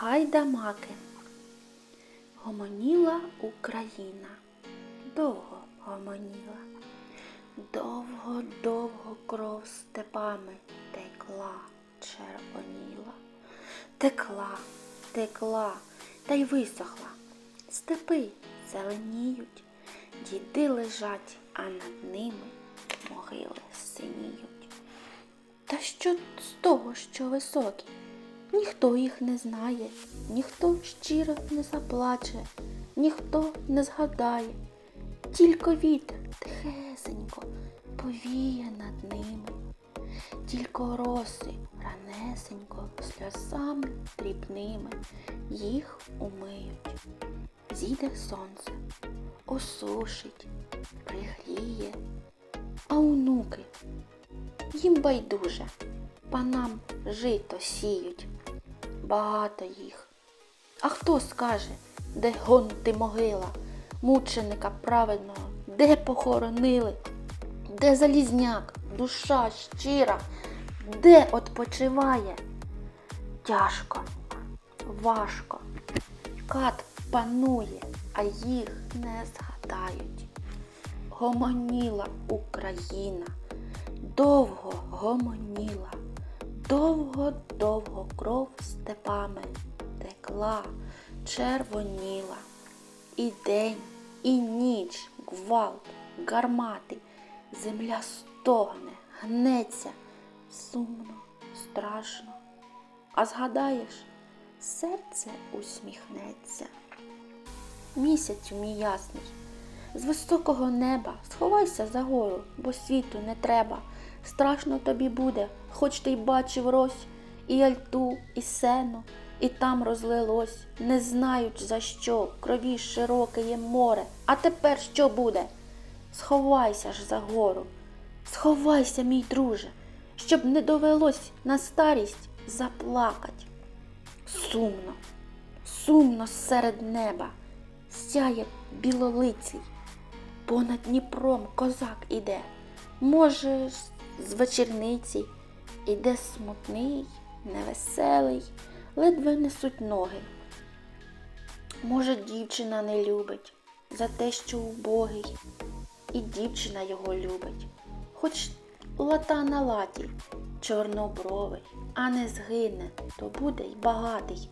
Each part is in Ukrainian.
Гайдамаки. Гомоніла Україна. Довго гомоніла. Довго-довго кров степами текла, червоніла. Текла, текла, та й висохла. Степи зеленіють, діди лежать, а над ними могили синіють. Та що з того, що високі? Ніхто їх не знає, ніхто щиро не заплаче, ніхто не згадає, тільки вітер тихесенько повіє над ними, тільки роси ранесенько сльозами дрібними їх умиють. Зійде сонце, осушить, пригріє, а онуки їм байдуже, панам жито сіють, багато їх. А хто скаже, де гонти могила, мученика праведного, де похоронили, де залізняк, душа щира, де odpoczywає? Тяжко, важко, кат панує, а їх не згадають. Гомоніла Україна, довго гомоніла, довго-довго кров степами текла, червоніла. І день, і ніч, гвалт, гармати, земля стогне, гнеться, сумно, страшно. А згадаєш, серце усміхнеться. Місяцю мій ясний, з високого неба сховайся за гору, бо світу не треба. Страшно тобі буде, хоч ти й бачив рось, і альту, і сено, і там розлилось, не знають за що, крові широке є море. А тепер що буде? Сховайся ж за гору, сховайся, мій друже, щоб не довелось на старість заплакать. Сумно, сумно серед неба, сяє білолиций, понад Дніпром козак іде. Може, з вечірниці іде смутний, невеселий, ледве несуть ноги. Може, дівчина не любить за те, що убогий, і дівчина його любить, хоч лата на латі, чорнобровий, а не згине, то буде й багатий.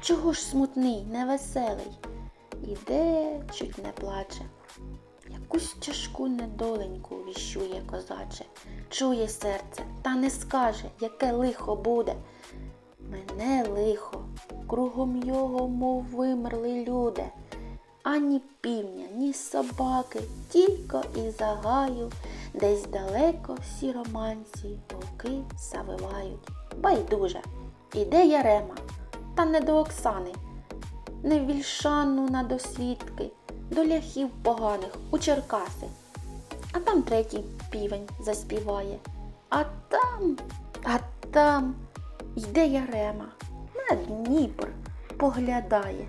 Чого ж смутний, невеселий? Іде, чуть не плаче. Якусь тяжку недоленьку віщує козаче, чує серце, та не скаже, яке лихо буде. Мене лихо, кругом його, мов вимерли люди. Ані півня, ні собаки, тільки і загаю, десь далеко всі романці вовки завивають. Байдуже, іде Ярема, та не до Оксани, не вільшану на досвідки, до ляхів поганих у Черкаси. А там третій півень заспіває. А там, а там йде Ярема, на Дніпр поглядає.